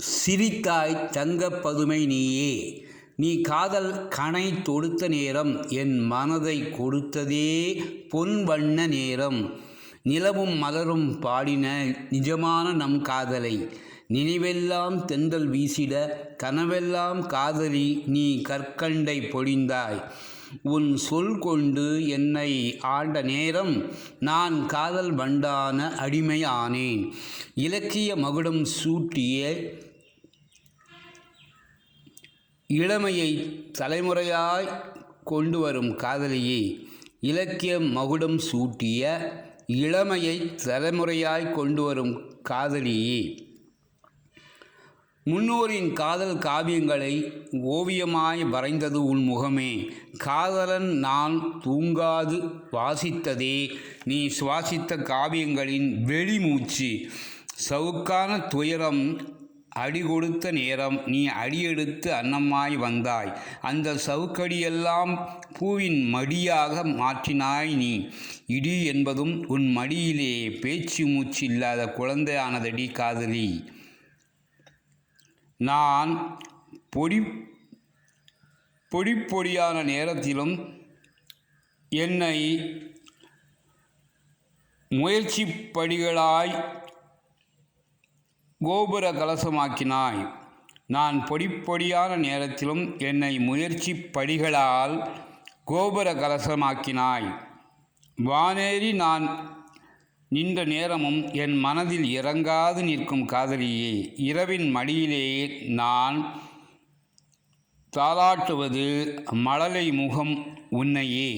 சிரித்தாய் தங்கப் பதுமை நீயே நீ காதல் கனை தொடுத்த நேரம் என் மனதை கொடுத்ததே பொன் வண்ண நேரம். நிலவும் மலரும் பாடின நிஜமான நம் காதலை நினைவெல்லாம் தென்றல் வீசிட கனவெல்லாம் காதலி நீ கற்கண்டை பொழிந்தாய். உன் சொல் கொண்டு என்னை ஆண்ட நேரம் நான் காதல் வண்டான அடிமையானேன். இலக்கிய மகுடம் சூட்டிய இளமையை தலைமுறையாய் கொண்டு வரும் காதலியே இலக்கிய மகுடம் சூட்டிய இளமையை தலைமுறையாய் கொண்டு வரும் காதலியே. முன்னோரின் காதல் காவியங்களை ஓவியமாய் வரைந்தது உன் முகமே. காதலன் நான் தூங்காது வாசித்ததே நீ சுவாசித்த காவியங்களின் வெளிமூச்சு. சவுக்கான துயரம் அடி கொடுத்த நேரம் நீ அடியெடுத்து அன்னமாய் வந்தாய். அந்த சவுக்கடியெல்லாம் பூவின் மடியாக மாற்றினாய் நீ. இடி என்பதும் உன் மடியிலே பேச்சு மூச்சு இல்லாத குழந்தையானதடி காதலி. நான் பொடி பொடி பொடியான நேரத்திலும் என்னை முயற்சி படிகளாய் கோபுர கலசமாக்கினாய். நான் பொடிப்பொடியான நேரத்திலும் என்னை முயற்சி படிகளால் கோபுர கலசமாக்கினாய். வானேறி நான் நின்ற நேரமும் என் மனதில் இறங்காது நிற்கும் காதலியே இரவின் மடியிலே நான் தாளாட்டுவது மழலை முகம் உன்னையே.